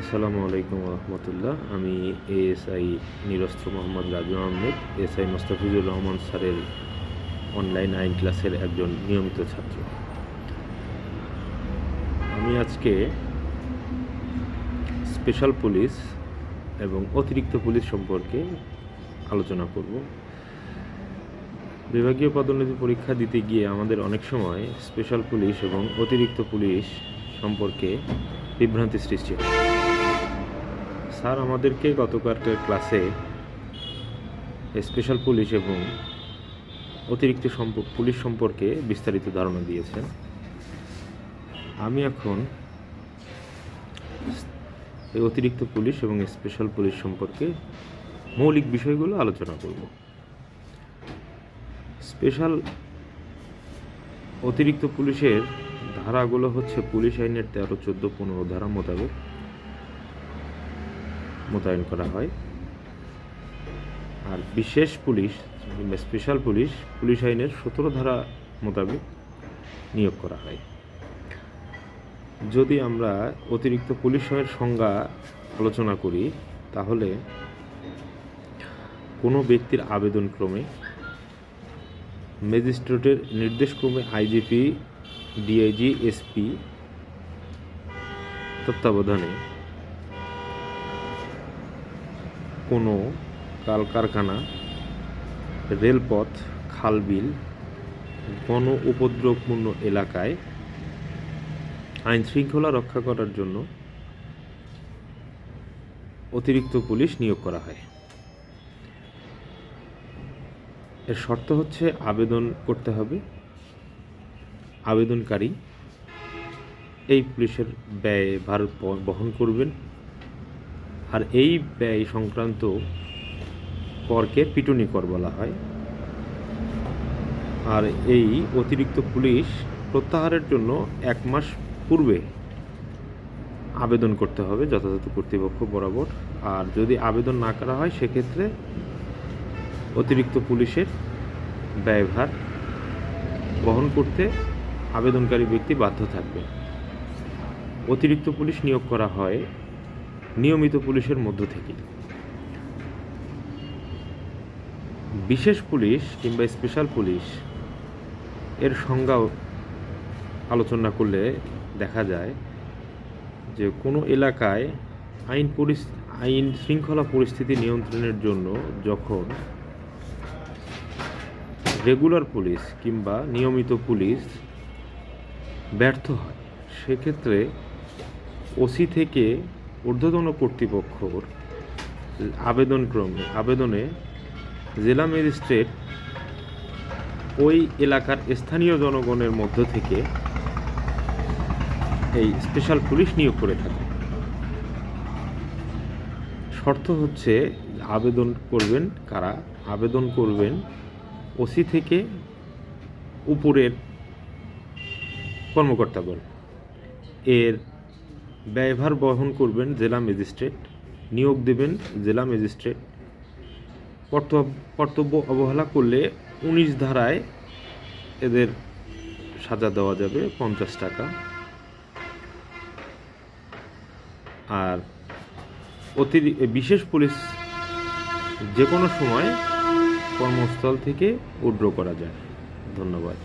আসসালামু আলাইকুম রহমতুল্লাহ আমি এএসআই নিরস্ত্র মোহাম্মদ রাজু আহমেদ এসআই মোস্তাফিজুর রহমান স্যারের অনলাইন আইন ক্লাসের একজন নিয়মিত ছাত্র। আমি আজকে স্পেশাল পুলিশ এবং অতিরিক্ত পুলিশ সম্পর্কে আলোচনা করব। বিভাগীয় পদোন্নতি পরীক্ষা দিতে গিয়ে আমাদের অনেক সময় স্পেশাল পুলিশ এবং অতিরিক্ত পুলিশ সম্পর্কে বিভ্রান্তি সৃষ্টি হয়। স্যার, আমাদেরকে গতকালকের ক্লাসে স্পেশাল পুলিশ এবং অতিরিক্ত সম্প- পুলিশ সম্পর্কে বিস্তারিত ধারণা দিয়েছেন। আমি এখন এই অতিরিক্ত পুলিশ এবং স্পেশাল পুলিশ সম্পর্কে মৌলিক বিষয়গুলো আলোচনা করব। স্পেশাল অতিরিক্ত পুলিশের ধারাগুলো হচ্ছে পুলিশ আইনের তেরো, চোদ্দ, পনেরো ধারা মোতাবেক মোতায়েন করা হয়। আর বিশেষ পুলিশ স্পেশাল পুলিশ পুলিশ আইনের সতেরো ধারা মোতাবেক নিয়োগ করা হয়। যদি আমরা অতিরিক্ত পুলিশের সংজ্ঞা আলোচনা করি, তাহলে কোনো ব্যক্তির আবেদনক্রমে ম্যাজিস্ট্রেটের নির্দেশক্রমে আইজিপি, ডিআইজি, এসপি তত্ত্বাবধানে কোনো কলকারখানা, রেলপথ খালবিল গণ উপদ্রবপূর্ণ এলাকায় আইন শৃঙ্খলা রক্ষা করার জন্য অতিরিক্ত পুলিশ নিয়োগ করা হয়। এর শর্ত হচ্ছে আবেদন করতে হবে। আবেদনকারী এই পুলিশের ব্যয় ভার ব- বহন করবেন। আর এই ব্যয় সংক্রান্ত করকে পিটুনি কর বলা হয়। আর এই অতিরিক্ত পুলিশ প্রত্যাহারের জন্য এক মাস পূর্বে আবেদন করতে হবে যথাযথ কর্তৃপক্ষ বরাবর। আর যদি আবেদন না করা হয়, সেক্ষেত্রে অতিরিক্ত পুলিশের ব্যয়ভার বহন করতে আবেদনকারী ব্যক্তি বাধ্য থাকবে। অতিরিক্ত পুলিশ নিয়োগ করা হয় নিয়মিত পুলিশের মধ্য থেকে। বিশেষ পুলিশ কিংবা স্পেশাল পুলিশ এর সংজ্ঞাও আলোচনা করলে দেখা যায় যে কোনো এলাকায় আইন পরিস আইন শৃঙ্খলা পরিস্থিতি নিয়ন্ত্রণের জন্য যখন রেগুলার পুলিশ কিংবা নিয়মিত পুলিশ ব্যর্থ হয়, সেক্ষেত্রে ওসি থেকে ঊর্ধ্বতন কর্তৃপক্ষর আবেদনক্রমে আবেদনে জেলা ম্যাজিস্ট্রেট ওই এলাকার স্থানীয় জনগণের মধ্য থেকে এই স্পেশাল পুলিশ নিয়োগ করে থাকে। শর্ত হচ্ছে আবেদন করবেন কারা? আবেদন করবেন ওসি থেকে উপরের কর্মকর্তাগণ। এর ব্যয়ভার বহন করবেন জেলা ম্যাজিস্ট্রেট, নিয়োগ দেবেন জেলা ম্যাজিস্ট্রেট। কর্তব্য অবহেলা করলে উনিশ ধারায় এদের সাজা দেওয়া যাবে পঞ্চাশ টাকা। আর অতিরি, বিশেষ পুলিশ যে কোনো সময় কর্মস্থল থেকে উড্র করা যায়। ধন্যবাদ।